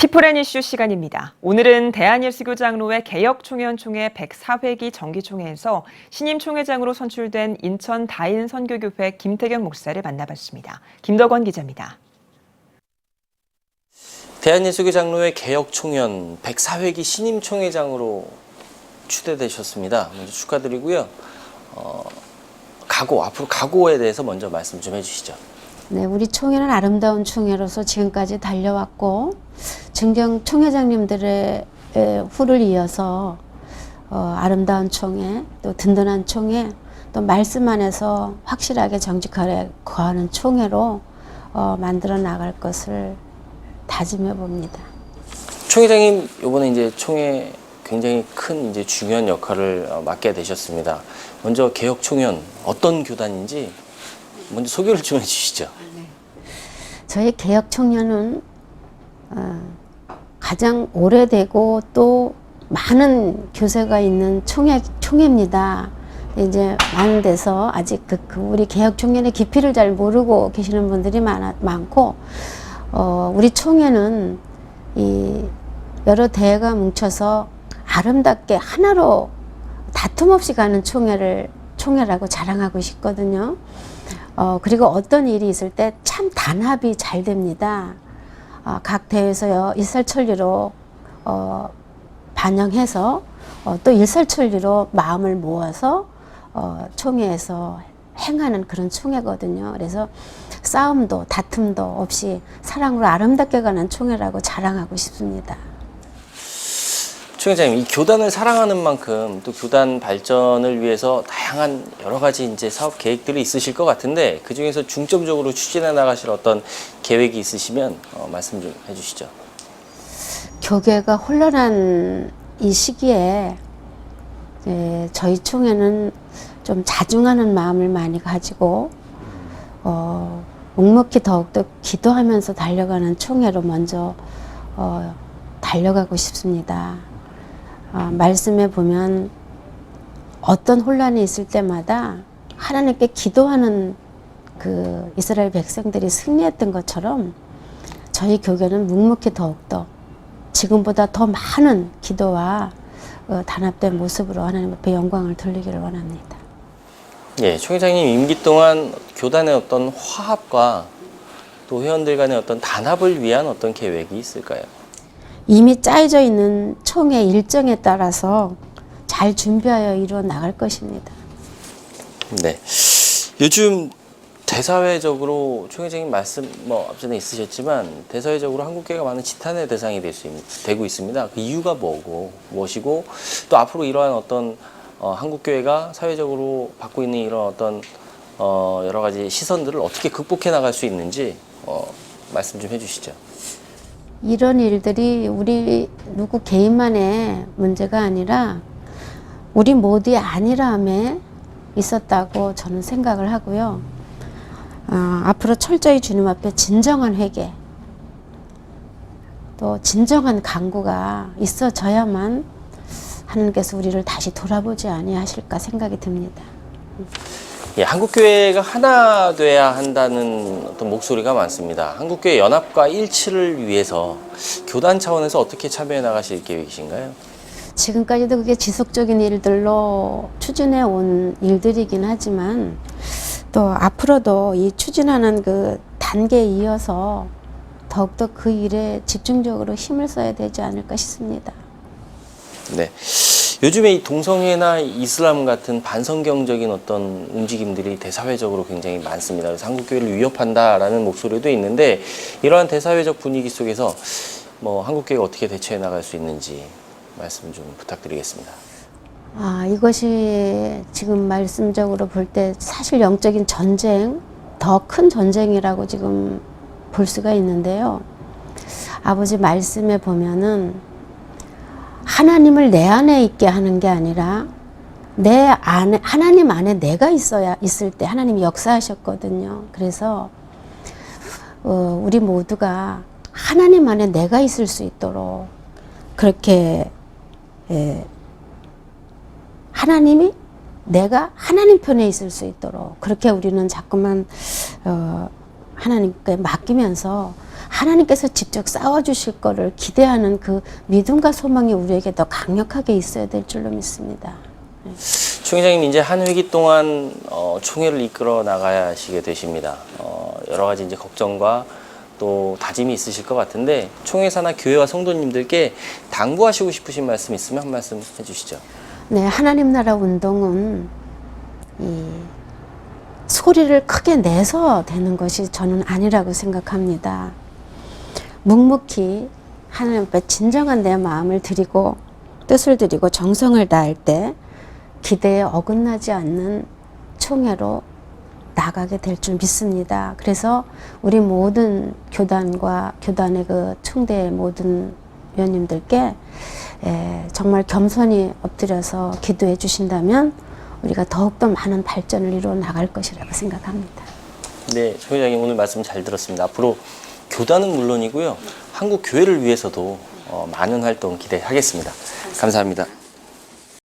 피플앤 이슈 시간입니다. 오늘은 대한예수교장로회 개혁총연총회 104회기 정기총회에서 신임 총회장으로 선출된 인천 다인 선교교회 김태경 목사를 만나봤습니다. 김덕원 기자입니다. 대한예수교 장로회 개혁총연 104회기 신임 총회장으로 추대되셨습니다. 먼저 축하드리고요. 어, 각오 앞으로 각오에 대해서 먼저 말씀 좀 해주시죠. 네, 우리 총회는 아름다운 총회로서 지금까지 달려왔고 증경 총회장님들의 에, 후를 이어서 어, 아름다운 총회, 또 든든한 총회, 또 말씀 안에서 확실하게 정직하게 거하는 총회로 어, 만들어 나갈 것을 다짐해 봅니다. 총회장님 이번에 이제 총회 굉장히 큰 이제 중요한 역할을 어, 맡게 되셨습니다. 먼저 개혁총연 어떤 교단인지 먼저 소개를 좀 해주시죠. 저희 개혁 청년은 어, 가장 오래되고 또 많은 교세가 있는 총회 총회입니다. 이제 많은 데서 아직 그, 그 우리 개혁 청년의 깊이를 잘 모르고 계시는 분들이 많아, 많고 어, 우리 총회는 이 여러 대회가 뭉쳐서 아름답게 하나로 다툼 없이 가는 총회를 총회라고 자랑하고 싶거든요. 어, 그리고 어떤 일이 있을 때 참 단합이 잘 됩니다. 어, 각 대회에서 일살천리로 어, 반영해서 어, 또 일살천리로 마음을 모아서 어, 총회에서 행하는 그런 총회거든요. 그래서 싸움도 다툼도 없이 사랑으로 아름답게 가는 총회라고 자랑하고 싶습니다. 총회장님, 이 교단을 사랑하는 만큼 또 교단 발전을 위해서 다양한 여러 가지 이제 사업 계획들이 있으실 것 같은데 그 중에서 중점적으로 추진해 나가실 어떤 계획이 있으시면 어, 말씀 좀 해주시죠. 교계가 혼란한 이 시기에 예, 저희 총회는 좀 자중하는 마음을 많이 가지고 어, 묵묵히 더욱더 기도하면서 달려가는 총회로 먼저 어, 달려가고 싶습니다. 아, 말씀에 보면 어떤 혼란이 있을 때마다 하나님께 기도하는 그 이스라엘 백성들이 승리했던 것처럼 저희 교회는 묵묵히 더욱더 지금보다 더 많은 기도와 어, 단합된 모습으로 하나님 앞에 영광을 돌리기를 원합니다. 예, 총회장님 임기 동안 교단의 어떤 화합과 또 회원들 간의 어떤 단합을 위한 어떤 계획이 있을까요? 이미 짜여져 있는 총회 일정에 따라서 잘 준비하여 이루어 나갈 것입니다. 네. 요즘 대사회적으로 총회장님 말씀 뭐 앞전에 있으셨지만 대사회적으로 한국교회가 많은 지탄의 대상이 될 수 되고 있습니다. 그 이유가 뭐고 무엇이고 또 앞으로 이러한 어떤 어, 한국교회가 사회적으로 받고 있는 이런 어떤 어, 여러 가지 시선들을 어떻게 극복해 나갈 수 있는지 어, 말씀 좀 해주시죠. 이런 일들이 우리 누구 개인만의 문제가 아니라 우리 모두의 안일함에 있었다고 저는 생각을 하고요. 어, 앞으로 철저히 주님 앞에 진정한 회개, 또 진정한 강구가 있어져야만 하나님께서 우리를 다시 돌아보지 아니하실까 생각이 듭니다. 예, 한국교회가 하나 돼야 한다는 어떤 목소리가 많습니다. 한국교회 연합과 일치를 위해서 교단 차원에서 어떻게 참여해 나가실 계획이신가요? 지금까지도 그게 지속적인 일들로 추진해 온 일들이긴 하지만 또 앞으로도 이 추진하는 그 단계에 이어서 더욱더 그 일에 집중적으로 힘을 써야 되지 않을까 싶습니다. 네. 요즘에 이 동성애나 이슬람 같은 반성경적인 어떤 움직임들이 대사회적으로 굉장히 많습니다. 그래서 한국 교회를 위협한다라는 목소리도 있는데 이러한 대사회적 분위기 속에서 뭐 한국 교회가 어떻게 대처해 나갈 수 있는지 말씀 좀 부탁드리겠습니다. 아, 이것이 지금 말씀적으로 볼 때 사실 영적인 전쟁, 더 큰 전쟁이라고 지금 볼 수가 있는데요. 아버지 말씀에 보면은 하나님을 내 안에 있게 하는 게 아니라 내 안에 하나님 안에 내가 있어야 있을 때 하나님이 역사하셨거든요. 그래서 어, 우리 모두가 하나님 안에 내가 있을 수 있도록 그렇게 예, 하나님이 내가 하나님 편에 있을 수 있도록 그렇게 우리는 자꾸만 어, 하나님께 맡기면서 하나님께서 직접 싸워주실 거를 기대하는 그 믿음과 소망이 우리에게 더 강력하게 있어야 될 줄로 믿습니다. 총회장님 이제 한 회기 동안 어, 총회를 이끌어 나가야 하시게 되십니다. 어, 여러 가지 이제 걱정과 또 다짐이 있으실 것 같은데 총회사나 교회와 성도님들께 당부하시고 싶으신 말씀 있으면 한 말씀 해주시죠. 네, 하나님 나라 운동은 이 소리를 크게 내서 되는 것이 저는 아니라고 생각합니다. 묵묵히 하나님 앞에 진정한 내 마음을 드리고 뜻을 드리고 정성을 다할 때 기대에 어긋나지 않는 총회로 나가게 될 줄 믿습니다. 그래서 우리 모든 교단과 교단의 그 총대 모든 위원님들께 에, 정말 겸손히 엎드려서 기도해 주신다면 우리가 더욱더 많은 발전을 이루어 나갈 것이라고 생각합니다. 네, 총회장님 오늘 말씀 잘 들었습니다. 앞으로 교단은 물론이고요. 한국 교회를 위해서도 어, 많은 활동 기대하겠습니다. 감사합니다.